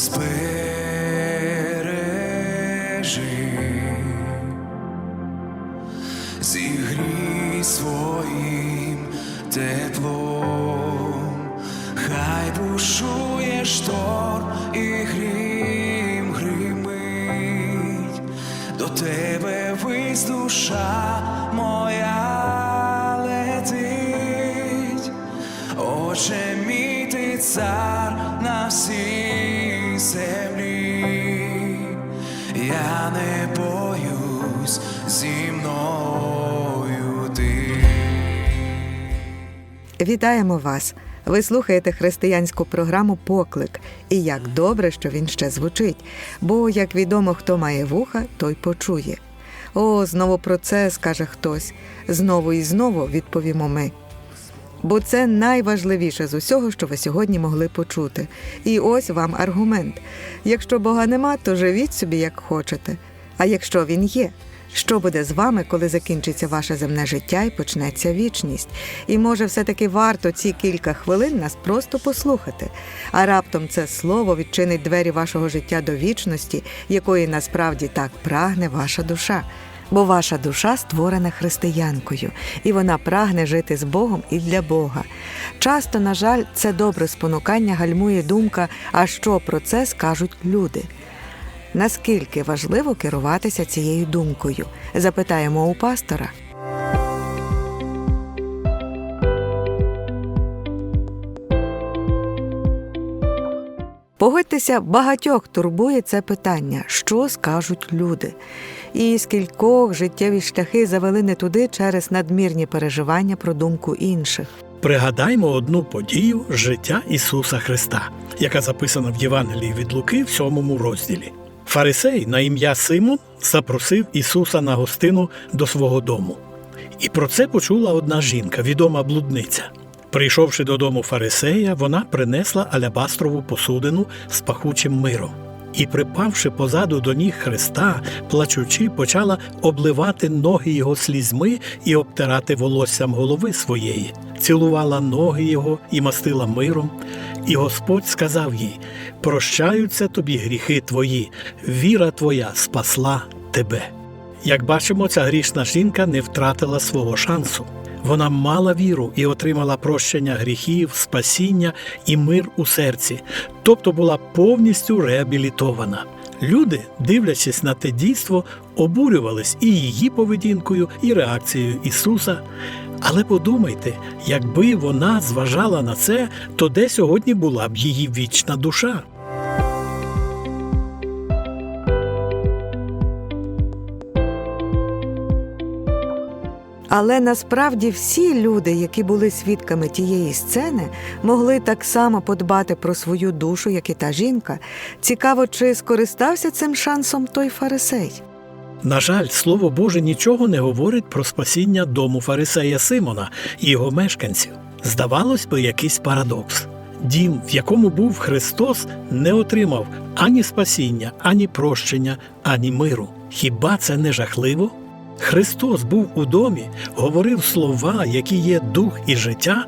збережи, зігрій своїм теплом, хай бушує шторм і грім гримить, до тебе вись душа моя летить, Отче мій ти цар на всій землі, я не боюсь зі мною ти. Вітаємо вас! Ви слухаєте християнську програму Поклик. І як добре, що він ще звучить. Бо, як відомо, хто має вуха, той почує. О, знову про це скаже хтось. Знову і знову відповімо ми. Бо це найважливіше з усього, що ви сьогодні могли почути. І ось вам аргумент: якщо Бога нема, то живіть собі як хочете. А якщо він є, що буде з вами, коли закінчиться ваше земне життя і почнеться вічність? І може, все-таки варто ці кілька хвилин нас просто послухати. А раптом це слово відчинить двері вашого життя до вічності, якої насправді так прагне ваша душа. Бо ваша душа створена християнкою, і вона прагне жити з Богом і для Бога. Часто, на жаль, це добре спонукання гальмує думка, а що про це скажуть люди. Наскільки важливо керуватися цією думкою? Запитаємо у пастора. Погодьтеся, багатьох турбує це питання, що скажуть люди. І скількох життєві шляхи завели не туди через надмірні переживання про думку інших. Пригадаймо одну подію життя Ісуса Христа, яка записана в Євангелії від Луки в сьомому розділі. Фарисей на ім'я Симон запросив Ісуса на гостину до свого дому. І про це почула одна жінка, відома блудниця. Прийшовши додому фарисея, вона принесла алябастрову посудину з пахучим миром. І, припавши позаду до ніг Христа, плачучи, почала обливати ноги його слізьми і обтирати волоссям голови своєї, цілувала ноги його і мастила миром. І Господь сказав їй: Прощаються тобі гріхи твої, віра твоя спасла тебе. Як бачимо, ця грішна жінка не втратила свого шансу. Вона мала віру і отримала прощення гріхів, спасіння і мир у серці, тобто була повністю реабілітована. Люди, дивлячись на те дійство, обурювались і її поведінкою, і реакцією Ісуса. Але подумайте, якби вона зважала на це, то де сьогодні була б її вічна душа? Але насправді всі люди, які були свідками тієї сцени, могли так само подбати про свою душу, як і та жінка. Цікаво, чи скористався цим шансом той фарисей. На жаль, Слово Боже нічого не говорить про спасіння дому фарисея Симона і його мешканців. Здавалось би, якийсь парадокс. Дім, в якому був Христос, не отримав ані спасіння, ані прощення, ані миру. Хіба це не жахливо? Христос був у домі, говорив слова, які є дух і життя,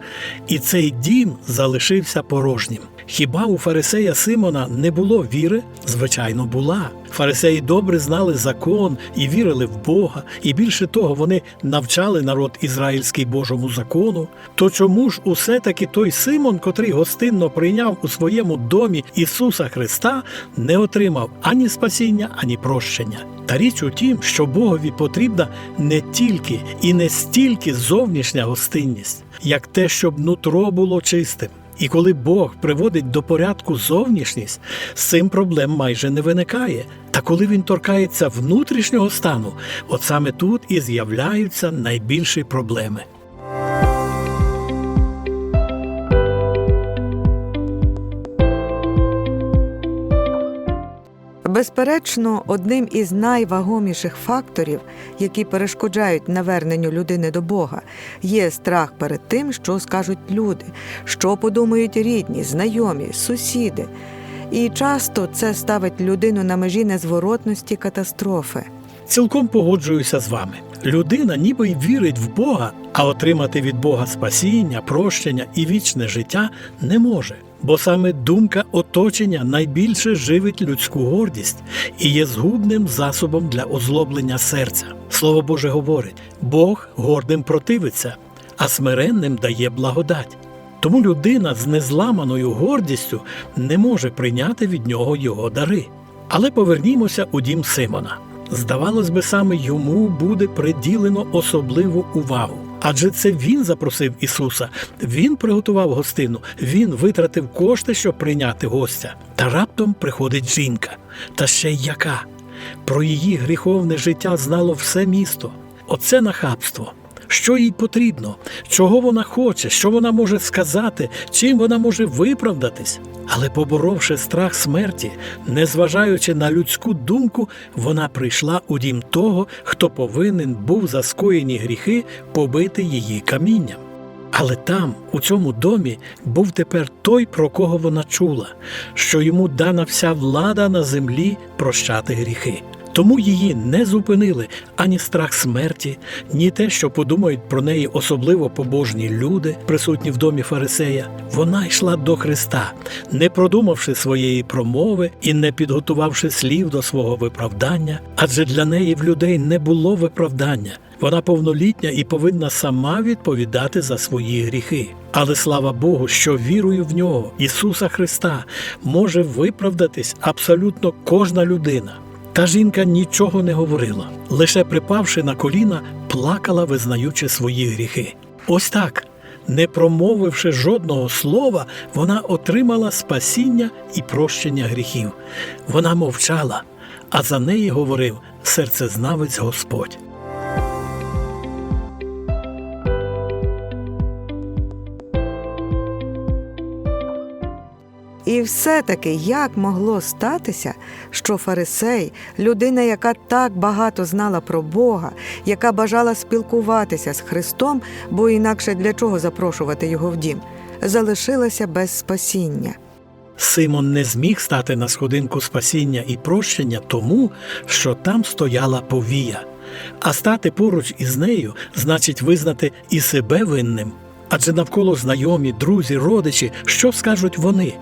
і цей дім залишився порожнім. Хіба у фарисея Симона не було віри? Звичайно, була. Фарисеї добре знали закон і вірили в Бога, і більше того, вони навчали народ ізраїльський Божому закону. То чому ж усе таки той Симон, котрий гостинно прийняв у своєму домі Ісуса Христа, не отримав ані спасіння, ані прощення? Та річ у тім, що Богові потрібна не тільки і не стільки зовнішня гостинність, як те, щоб нутро було чистим. І коли Бог приводить до порядку зовнішність, з цим проблем майже не виникає. Та коли він торкається внутрішнього стану, от саме тут і з'являються найбільші проблеми. Безперечно, одним із найвагоміших факторів, які перешкоджають наверненню людини до Бога, є страх перед тим, що скажуть люди, що подумають рідні, знайомі, сусіди. І часто це ставить людину на межі незворотності катастрофи. Цілком погоджуюся з вами. Людина ніби й вірить в Бога, а отримати від Бога спасіння, прощення і вічне життя не може. Бо саме думка оточення найбільше живить людську гордість і є згубним засобом для озлоблення серця. Слово Боже говорить: Бог гордим противиться, а смиренним дає благодать. Тому людина з незламаною гордістю не може прийняти від нього його дари. Але повернімося у дім Симона. Здавалось би, саме йому буде приділено особливу увагу. Адже це він запросив Ісуса, він приготував гостину, він витратив кошти, щоб прийняти гостя. Та раптом приходить жінка. Та ще й яка. Про її гріховне життя знало все місто. Оце нахабство. Що їй потрібно, чого вона хоче, що вона може сказати, чим вона може виправдатись. Але поборовши страх смерті, незважаючи на людську думку, вона прийшла у дім того, хто повинен був за скоєні гріхи побити її камінням. Але там, у цьому домі, був тепер той, про кого вона чула, що йому дана вся влада на землі прощати гріхи. Тому її не зупинили ані страх смерті, ні те, що подумають про неї особливо побожні люди, присутні в домі Фарисея. Вона йшла до Христа, не продумавши своєї промови і не підготувавши слів до свого виправдання, адже для неї в людей не було виправдання. Вона повнолітня і повинна сама відповідати за свої гріхи. Але слава Богу, що вірою в нього, Ісуса Христа, може виправдатись абсолютно кожна людина. Та жінка нічого не говорила, лише припавши на коліна, плакала, визнаючи свої гріхи. Ось так, не промовивши жодного слова, вона отримала спасіння і прощення гріхів. Вона мовчала, а за неї говорив серцезнавець Господь. Все-таки як могло статися, що фарисей, людина, яка так багато знала про Бога, яка бажала спілкуватися з Христом, бо інакше для чого запрошувати його в дім, залишилася без спасіння. Симон не зміг стати на сходинку спасіння і прощення тому, що там стояла повія, а стати поруч із нею значить визнати і себе винним. Адже навколо знайомі, друзі, родичі, що скажуть вони?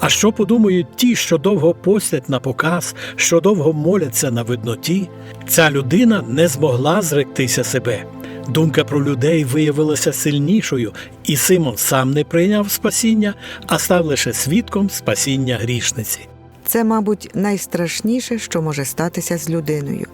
А що подумають ті, що довго постять на показ, що довго моляться на видноті? Ця людина не змогла зректися себе. Думка про людей виявилася сильнішою, і Симон сам не прийняв спасіння, а став лише свідком спасіння грішниці. Це, мабуть, найстрашніше, що може статися з людиною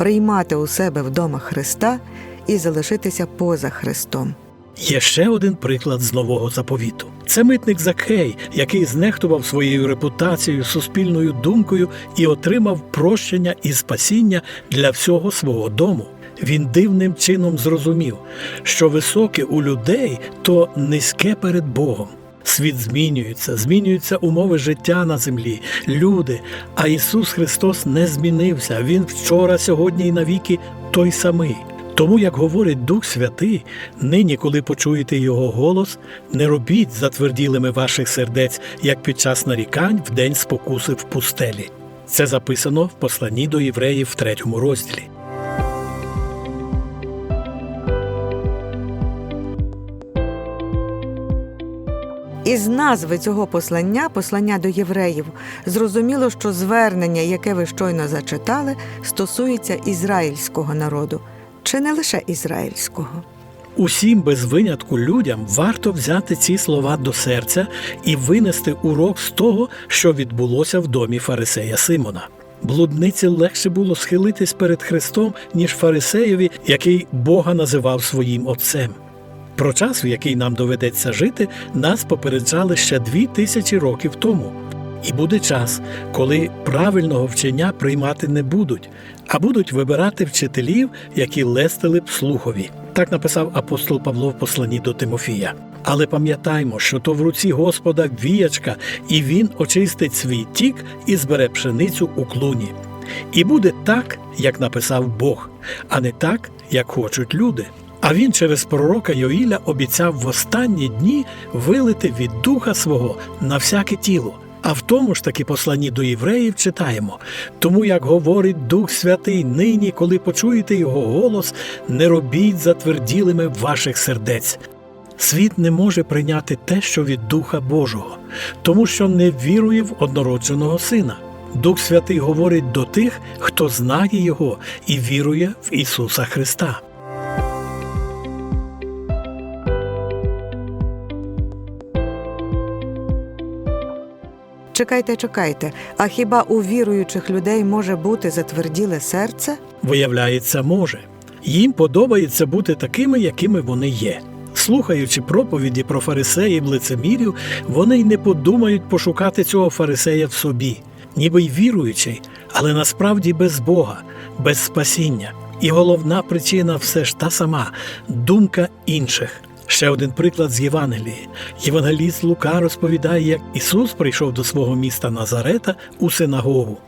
приймати у себе вдома Христа і залишитися поза Христом. Є ще один приклад з нового заповіту. Це митник Закхей, який знехтував своєю репутацією, суспільною думкою і отримав прощення і спасіння для всього свого дому. Він дивним чином зрозумів, що високе у людей то низьке перед Богом. Світ змінюється, змінюються умови життя на землі, люди. А Ісус Христос не змінився. Він вчора, сьогодні і навіки той самий. Тому, як говорить Дух Святий, нині, коли почуєте Його голос, не робіть затверділими ваших сердець, як під час нарікань в день спокуси в пустелі. Це записано в посланні до євреїв в третьому розділі. Із назви цього послання, послання до євреїв, зрозуміло, що звернення, яке ви щойно зачитали, стосується ізраїльського народу, чи не лише ізраїльського. Усім без винятку людям варто взяти ці слова до серця і винести урок з того, що відбулося в домі фарисея Симона. Блудниці легше було схилитись перед Христом, ніж фарисеєві, який Бога називав своїм отцем. Про час, в який нам доведеться жити, нас попереджали ще дві тисячі років тому. І буде час, коли правильного вчення приймати не будуть, а будуть вибирати вчителів, які лестили б слухові. Так написав апостол Павло в посланні до Тимофія. Але пам'ятаймо, що то в руці Господа віячка, і він очистить свій тік і збере пшеницю у клуні. І буде так, як написав Бог, а не так, як хочуть люди. А він через пророка Йоїля обіцяв в останні дні вилити від духа свого на всяке тіло. А в тому ж таки посланні до євреїв читаємо тому, як говорить Дух Святий, нині, коли почуєте його голос, не робіть затверділими ваших сердець. Світ не може прийняти те, що від Духа Божого, тому що не вірує в однородженого сина. Дух Святий говорить до тих, хто знає Його і вірує в Ісуса Христа. Чекайте, чекайте. А хіба у віруючих людей може бути затверділе серце? Виявляється, може. Їм подобається бути такими, якими вони є. Слухаючи проповіді про фарисеїв лицемірів, вони й не подумають пошукати цього фарисея в собі, ніби й віруючий, але насправді без Бога, без спасіння. І головна причина все ж та сама думка інших. Ще один приклад з Євангелії. Євангеліст Лука розповідає, як Ісус прийшов до свого міста Назарета у синагогу.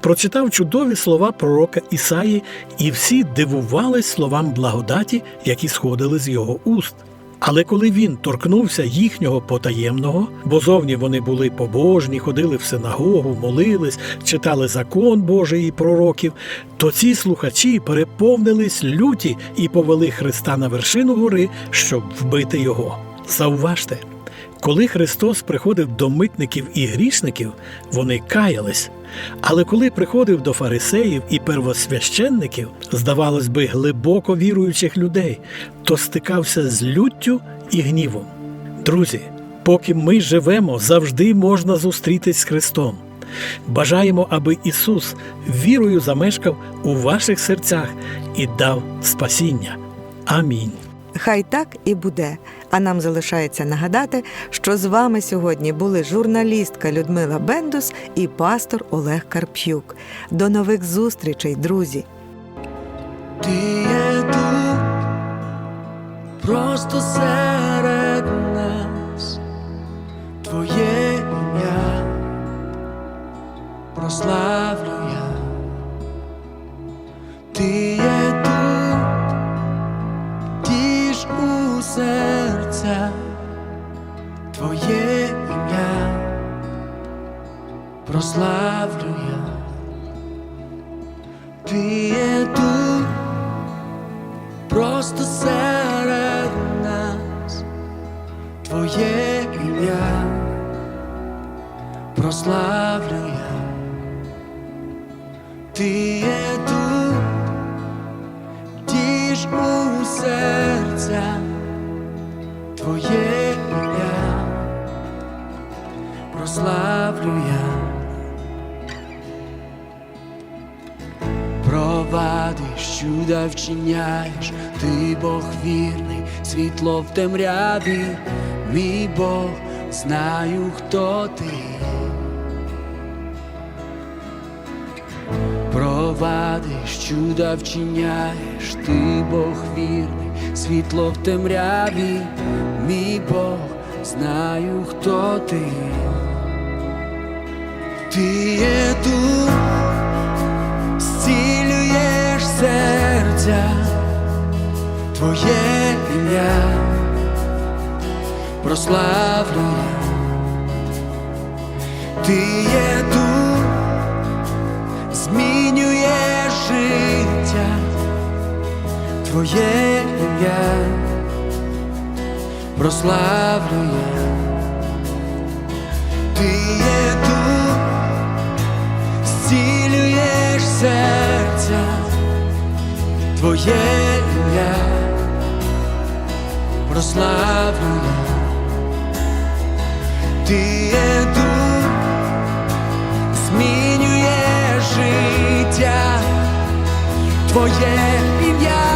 Прочитав чудові слова пророка Ісаї, і всі дивувались словам благодаті, які сходили з його уст. Але коли він торкнувся їхнього потаємного, бо зовні вони були побожні, ходили в синагогу, молились, читали закон Божий і пророків, то ці слухачі переповнились люті і повели Христа на вершину гори, щоб вбити його. Зауважте, коли Христос приходив до митників і грішників, вони каялись. Але коли приходив до фарисеїв і первосвященників, здавалось би, глибоко віруючих людей, то стикався з люттю і гнівом. Друзі, поки ми живемо, завжди можна зустрітись з Христом. Бажаємо, аби Ісус вірою замешкав у ваших серцях і дав спасіння. Амінь. Хай так і буде. А нам залишається нагадати, що з вами сьогодні були журналістка Людмила Бендус і пастор Олег Карп'юк. До нових зустрічей, друзі! Ти є тут, просто серед нас, Твоє ім'я прославлю я. Ти Твоє ім'я прославлю я. Ти є тут, просто серед нас, Твоє ім'я прославлю я. Ти є тут, тіж у серця, Твоє прославлю я. Провадиш, чуда вчиняєш, ти Бог вірний, світло в темряві, мій Бог, знаю, хто ти. Провадиш, чуда вчиняєш, ти Бог вірний, світло в темряві, мій Бог, знаю, хто ти. Ти є тут зцілюєш серця, Твоє ім'я прославлю я. Ти є тут, змінюєш життя, Твоє ім'я прославлю я. Ти є тут серця, Твоє ім'я прославлю. Ти є дух, змінює життя, Твоє ім'я